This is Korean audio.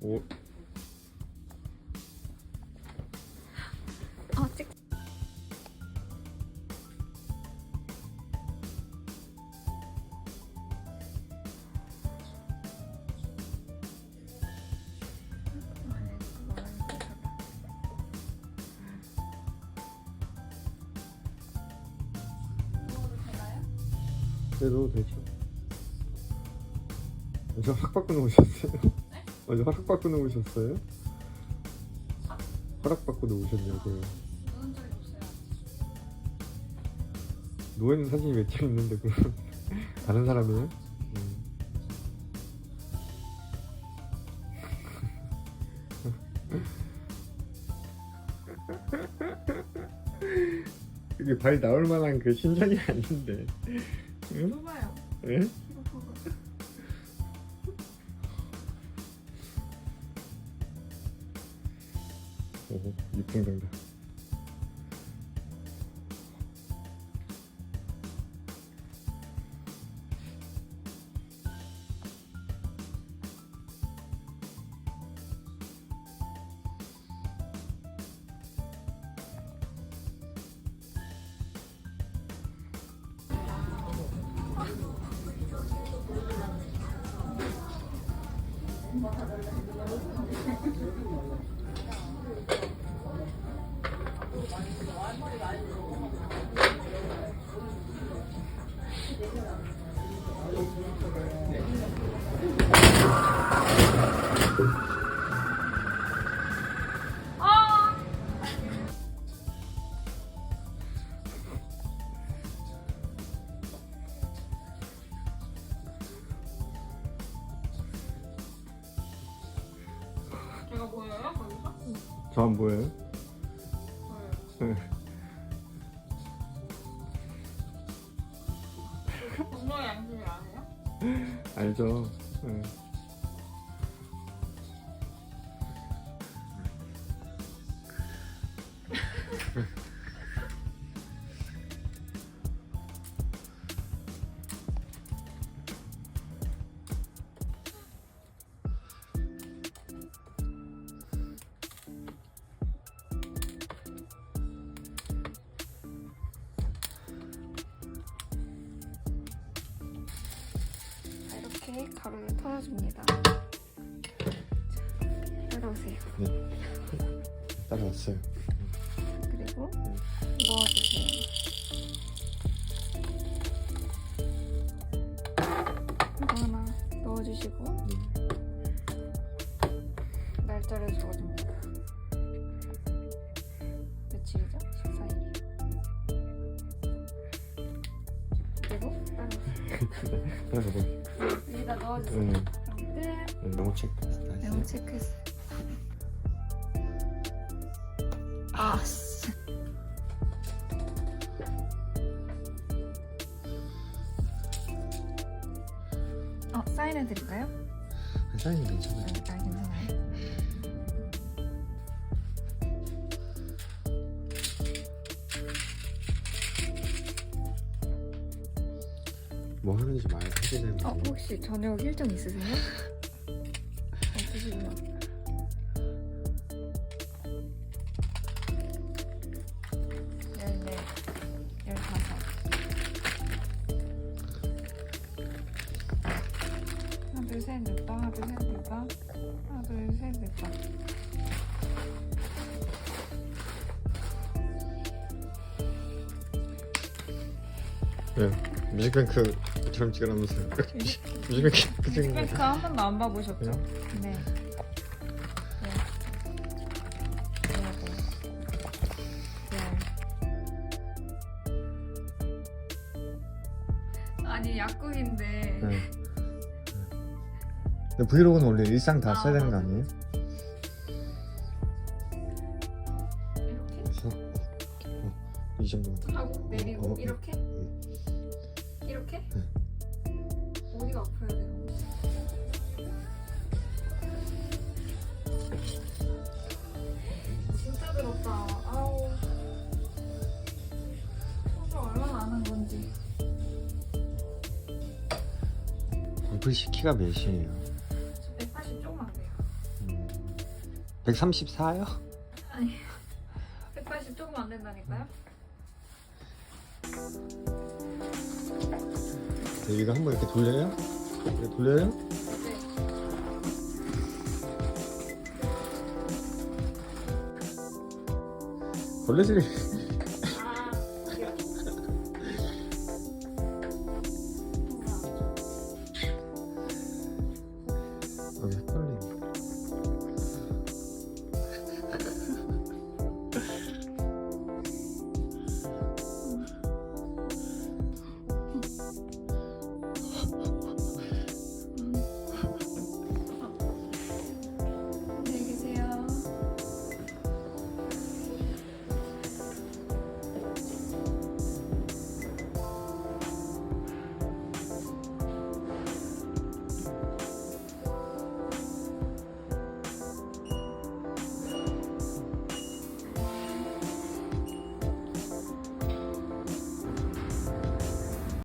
오, 아 찍. 그래도 되죠. 어제 확 바꾸는 오셨어요? 어제 확 바꾸는 오셨어요? 허락 받고 오셨냐고요. 노는 적이 없어요. 누워있는 사진이 몇 장 있는데 그 다른 사람이에요? 음. 이게 발 나올 만한 그 신장이 아닌데. 응? 뽑아요. 예? 오, 이풍당다. 제가 저 안 보여요? 네. 분노의 양심이 아세요? 알죠. 예. 이렇게 가루를 털어줍니다. 따라오세요. 따라왔어요. 그리고 넣어주세요. 이거 하나 넣어주시고 날짜를 적어줍니다. 며칠이죠? 14일. 그리고 따라오세요. 따라가봐. 여기다 넣어주세요. 응. 끝. 응, 너무 체크. 내용 체크했어. 아, 씨. 어, 사인해드릴까요? 사인이 괜찮아요. 아, 아, 괜찮아요. 뭐 하는지 말 하게 되는 어, 거. 혹시 저녁 일정 있으세요? 없으시구나. 열네, 열다섯. 하나, 둘, 셋, 넷다. 하나, 둘, 셋, 넷다. 하나, 둘, 셋, 넷다. 예. 뮤직뱅크 처럼 찍으라면서요. 뮤직뱅크 그 뮤직뱅크 거. 한 번도 안 봐보셨죠? 네. 네. 네. 네. 아니 약국인데 네. 근데 브이로그는 원래 일상 다 아, 써야 되는 거. 아니에요? 이렇게 어, 어, 이 정도만. 하고 내리고 어, 이렇게 이렇게 네. 어디가 아파야 돼요? 진짜 더럽다. 아우. 소주 얼마나 안한 건지. 골프 시 키가 몇이에요? 180 조금 안 돼요. 음. 134요? 아니 180 조금 안 된다니까요? 네, 이거 한번 이렇게 돌려요? 이렇게 돌려요? 네. 걸레질이